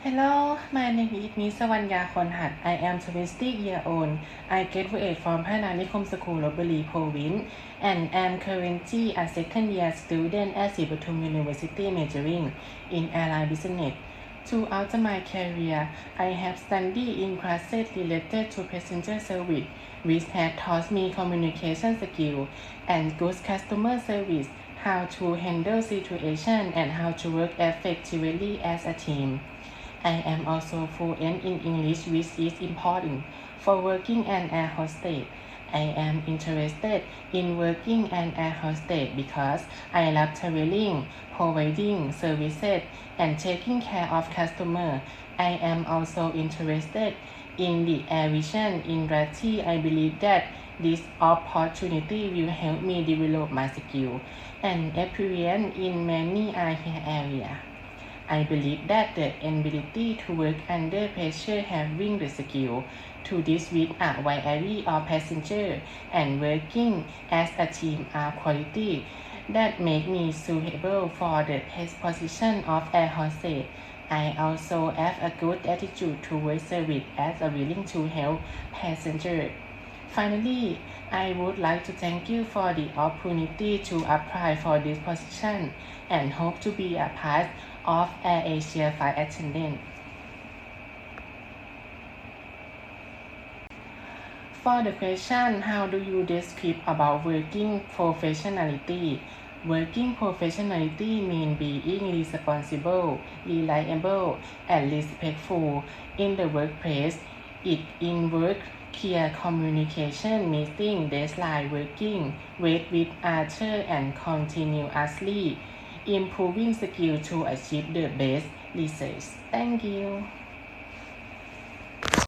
Hello, my name is Nisawanya Konhat. I am 20 year old. I graduated from Pananikom School Robbery Province and am currently a second year student at Sibatum University majoring in airline business. Throughout my career, I have studied in classes related to passenger service, which has taught me communication skills and good customer service, how to handle situations, and how to work effectively as a team. I am also fluent in English which is important for working an air hostess. I am interested in working an air hostess because I love traveling, providing services, and taking care of customers. I am also interested in the aviation industry. I believe that this opportunity will help me develop my skill and experience in many other areas. I believe that the ability to work under pressure having the skill to deal with uh, a variety of uh, passengers and working as a team are quality that make me suitable for the position of air hostess. I also have a good attitude towards service as a willing to help passengers. Finally, I would like to thank you for the opportunity to apply for this position and hope to be a part of AirAsia flight attendant. For the question, how do you describe about working professionality? Working professionality means being responsible, reliable, and respectful in the workplace. It involves clear communication, meeting, deadline, working with with others, and continuously improving skill to achieve the best results. Thank you.